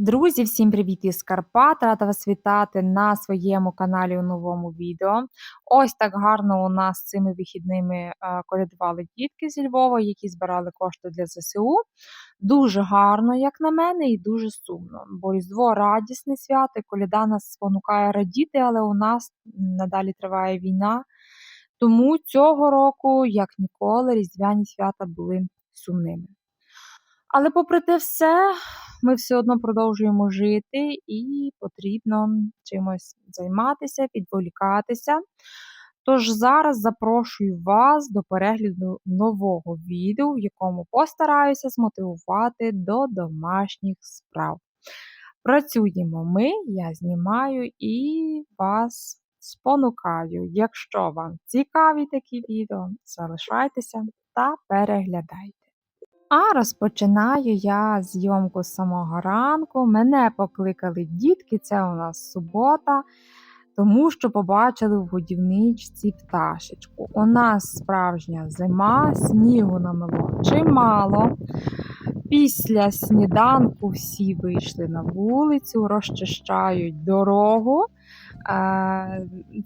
Друзі, всім привіт із Карпат! Рада вас вітати на своєму каналі у новому відео. Ось так гарно у нас цими вихідними е, колядували дітки зі Львова, які збирали кошти для ЗСУ. Дуже гарно, як на мене, і дуже сумно. Бо Різдво радісне свято, коляда нас спонукає радіти, але у нас надалі триває війна. Тому цього року, як ніколи, різдвяні свята були сумними. Але попри те все, ми все одно продовжуємо жити і потрібно чимось займатися, відволікатися. Тож зараз запрошую вас до перегляду нового відео, в якому постараюся змотивувати до домашніх справ. Працюємо ми, я знімаю і вас спонукаю. Якщо вам цікаві такі відео, залишайтеся та переглядайте. А розпочинаю я зйомку з самого ранку. Мене покликали дітки, це у нас субота, тому що побачили в годівничці пташечку. У нас справжня зима, снігу намело чимало. Після сніданку всі вийшли на вулицю, розчищають дорогу.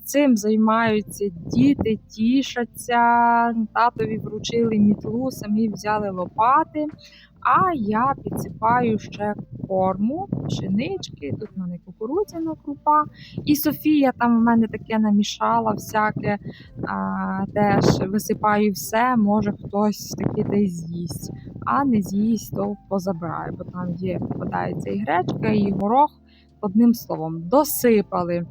Цим займаються діти, тішаться, татові вручили мітлу, самі взяли лопати, а я підсипаю ще корму, пшенички, тут в мене кукурудзяна крупа. І Софія там в мене таке намішала всяке, а, теж висипаю все, може хтось таки десь з'їсть, а не з'їсть, то позабираю, бо там є, попадається і гречка, і горох. Одним словом, досипали е,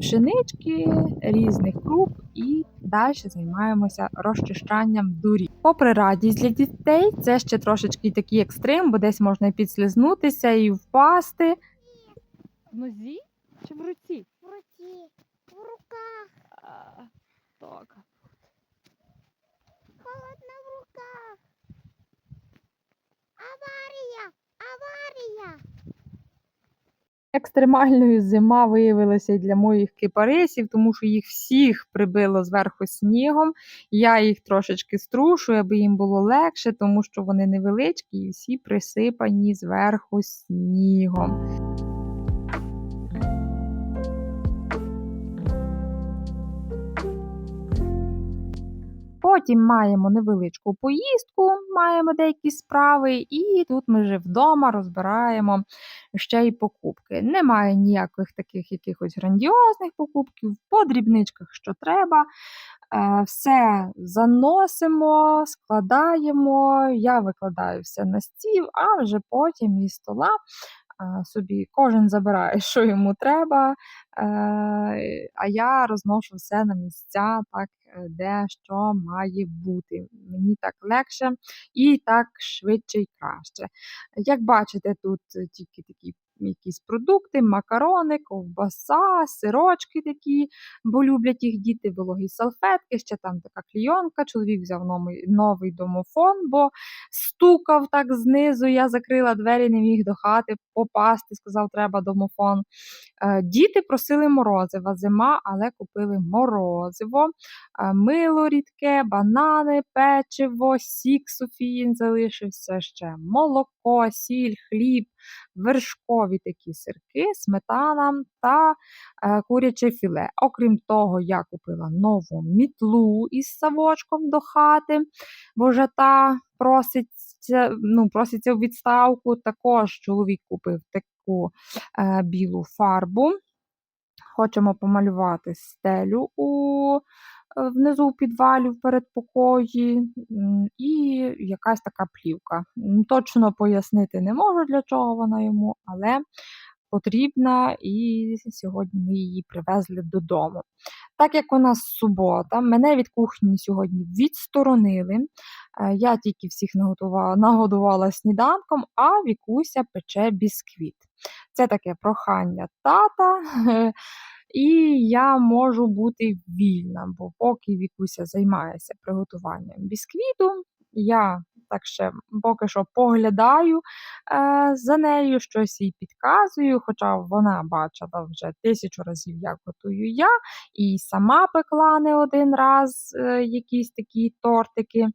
пшенички різних круп і далі займаємося розчищанням дурі. Попри радість для дітей, це ще трошечки такий екстрим, бо десь можна і підслизнутися і впасти. В нозі чи? В руці, в руках, А, так. холодно в руках. Аварія, аварія. Екстремальною зима виявилася і для моїх кипарисів, тому що їх всіх прибило зверху снігом. Я їх трошечки струшую, аби їм було легше, тому що вони невеличкі і всі присипані зверху снігом. Потім маємо невеличку поїздку, маємо деякі справи, і тут ми вже вдома розбираємо ще й покупки. Немає ніяких таких якихось грандіозних покупків, по дрібничках, що треба. Е, Все заносимо, складаємо, я викладаю все на стіл, а вже потім із стола собі кожен забирає, що йому треба, е, а я розношу все на місця, так, е, де що має бути. Мені так легше і так швидше і краще. Як бачите, тут тільки такі якісь продукти, макарони, ковбаса, сирочки такі, бо люблять їх діти, вологі салфетки, ще там така клійонка. Чоловік взяв новий, домофон, бо стукав так знизу. Я закрила двері, не міг до хати попасти, сказав, треба домофон. Е, Діти просили морозива, зима, але купили морозиво, е, мило рідке, банани, печиво, сік Софіїн залишився ще молоко, сіль, хліб, вершкові такі сирки, сметана та е, куряче філе. Окрім того, я купила нову мітлу із савочком до хати, бо вже проситься, ну, проситься у відставку. Також чоловік купив таку е, білу фарбу. Хочемо помалювати стелю у внизу у підвалі в передпокої і якась така плівка. Точно пояснити не можу, для чого вона йому, але потрібна, і сьогодні ми її привезли додому. Так як у нас субота, мене від кухні сьогодні відсторонили. е, Я тільки всіх наготувала, нагодувала сніданком, а Вікуся пече бісквіт. Це таке прохання тата. І я можу бути вільна, бо поки Вікуся займається приготуванням бісквіту, я так ще поки що поглядаю е, за нею, щось їй підказую, хоча вона бачила вже тисячу разів, як готую я, і сама пекла не один раз е, якісь такі тортики.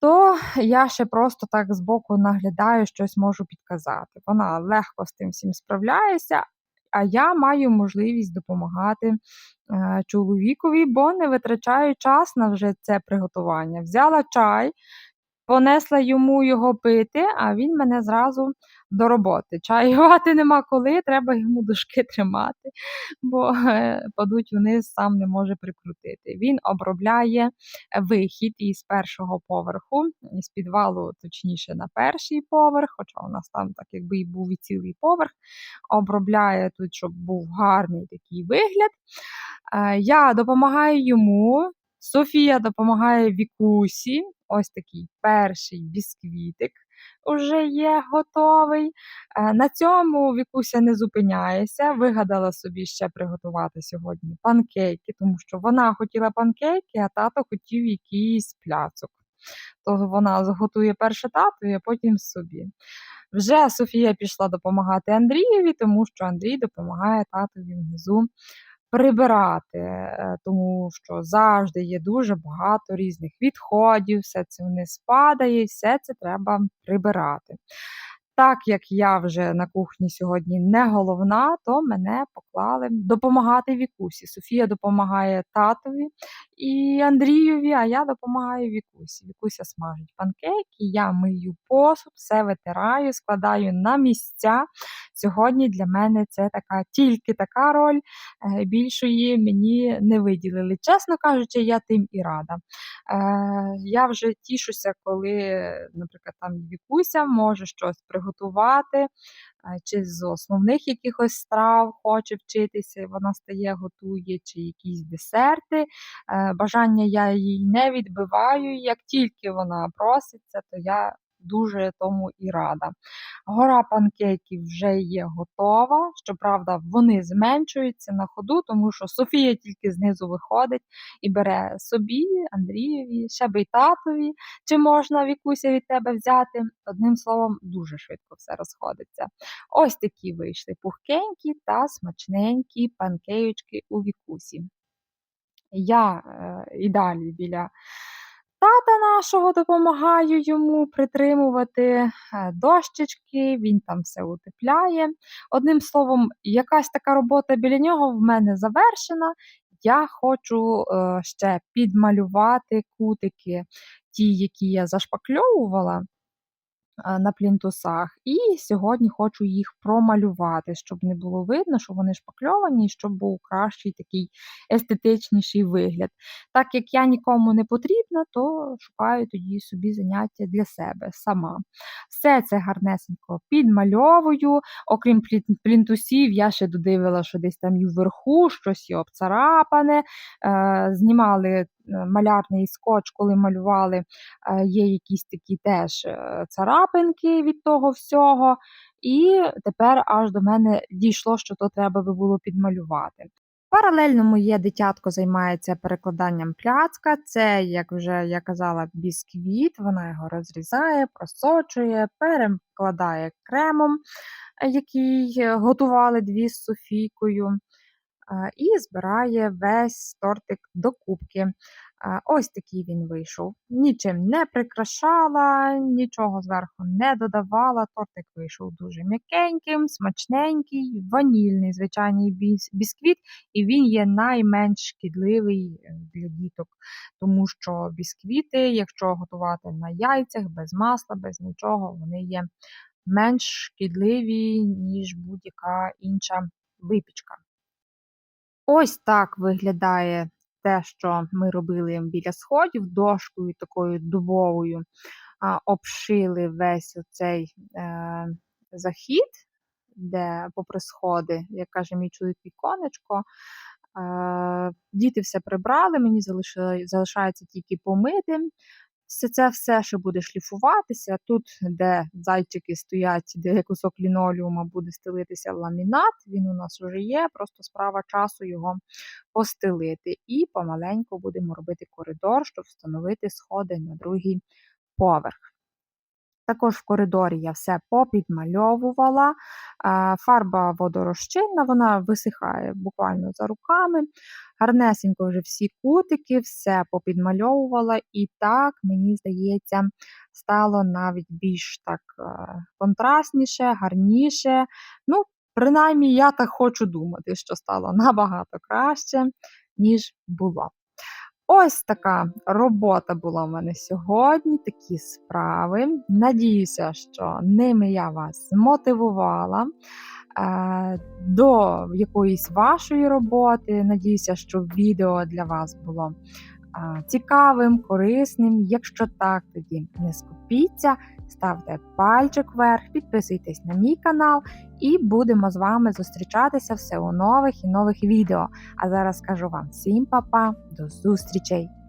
то я ще просто так збоку наглядаю, щось можу підказати. Вона легко з тим всім справляється, а я маю можливість допомагати е, чоловікові, бо не витрачаю час на вже це приготування. Взяла чай, понесла йому його пити, а він мене зразу до роботи. Чаювати нема коли, треба йому дошки тримати, бо е, падуть вниз, сам не може прикрутити. Він обробляє вихід із першого поверху, із підвалу, точніше, на перший поверх, хоча у нас там так якби і був і цілий поверх. Обробляє тут, щоб був гарний такий вигляд. Е, Я допомагаю йому. Софія допомагає Вікусі. Ось такий перший бісквітик уже є готовий. Е, На цьому Вікуся не зупиняється. Вигадала собі ще приготувати сьогодні панкейки, тому що вона хотіла панкейки, а тато хотів якийсь пляцок. То вона зготує перше татові, а потім собі. Вже Софія пішла допомагати Андрієві, тому що Андрій допомагає татові внизу прибирати, е, тому що завжди є дуже багато різних відходів, все це вниз падає, все це треба прибирати. Так як я вже на кухні сьогодні не головна, то мене поклали допомагати Вікусі. Софія допомагає татові і Андрієві, а я допомагаю Вікусі. Вікуся смажить панкейки, я мию посуд, все витираю, складаю на місця. Сьогодні для мене це така тільки така роль, е, більшої мені не виділили. Чесно кажучи, я тим і рада. Е, я вже тішуся, коли, наприклад, там Вікуся може щось приготувати, е, чи з основних якихось страв хоче вчитися, вона стає, готує, чи якісь десерти. Е, Бажання я їй не відбиваю. Як тільки вона проситься, то я дуже тому і рада. Гора панкейків вже є готова. Щоправда, вони зменшуються на ходу, тому що Софія тільки знизу виходить і бере собі, Андрієві, ще би й татові, чи можна Вікуся від тебе взяти. Одним словом, дуже швидко все розходиться. Ось такі вийшли пухкенькі та смачненькі панкеючки у Вікусі. Я е, і далі біля тата нашого допомагаю йому притримувати е, дощечки, він там все утепляє. Одним словом, якась така робота біля нього в мене завершена. Я хочу е, ще підмалювати кутики, ті, які я зашпакльовувала на плінтусах, і сьогодні хочу їх промалювати, щоб не було видно, що вони шпакльовані, щоб був кращий такий естетичніший вигляд. Так як я нікому не потрібна, то шукаю тоді собі заняття для себе сама. Все це гарнесенько підмальовую. Окрім плінтусів, я ще додивила, що десь там і вверху щось є обцарапане. Е, знімали е, малярний скотч, коли малювали, е, є якісь такі теж е, царапинки від того всього. І тепер аж до мене дійшло, що то треба би було підмалювати. Паралельно моє дитятко займається перекладанням пляцка. Це, як вже я казала, бісквіт. Вона його розрізає, просочує, перекладає кремом, е, який е, готували дві з Софійкою, е, і збирає весь тортик до кубки. Ось такий він вийшов. Нічим не прикрашала, нічого зверху не додавала. Тортик вийшов дуже м'якеньким, смачненький, ванільний звичайний бісквіт, і він є найменш шкідливий е, для діток, тому що бісквіти, якщо готувати на яйцях, без масла, без нічого, вони є менш шкідливі, ніж будь-яка інша випічка. Ось так виглядає те, що ми робили біля сходів, дошкою такою дубовою обшили весь оцей е, захід, де попри сходи, як каже мій чоловік, віконечко. Е, діти все прибрали, мені залишається тільки помити. Все це все ще буде шліфуватися. Тут, де зайчики стоять, де кусок лінолеума буде стелитися ламінат, він у нас вже є, просто справа часу його постелити. І помаленьку будемо робити коридор, щоб встановити сходи на другий поверх. Також в коридорі я все попідмальовувала. Фарба водорозчинна, вона висихає буквально за руками. Гарнесенько вже всі кутики, все попідмальовувала, і так, мені здається, стало навіть більш так е, контрастніше, гарніше. Ну, принаймні, я так хочу думати, що стало набагато краще, ніж було. Ось така робота була в мене сьогодні, такі справи. Надіюся, що ними я вас змотивувала е, до якоїсь вашої роботи. Надіюся, що відео для вас було цікавим, корисним. Якщо так, тоді не скупіться, ставте пальчик вверх, підписуйтесь на мій канал і будемо з вами зустрічатися все у нових і нових відео. А зараз скажу вам всім па-па, до зустрічей!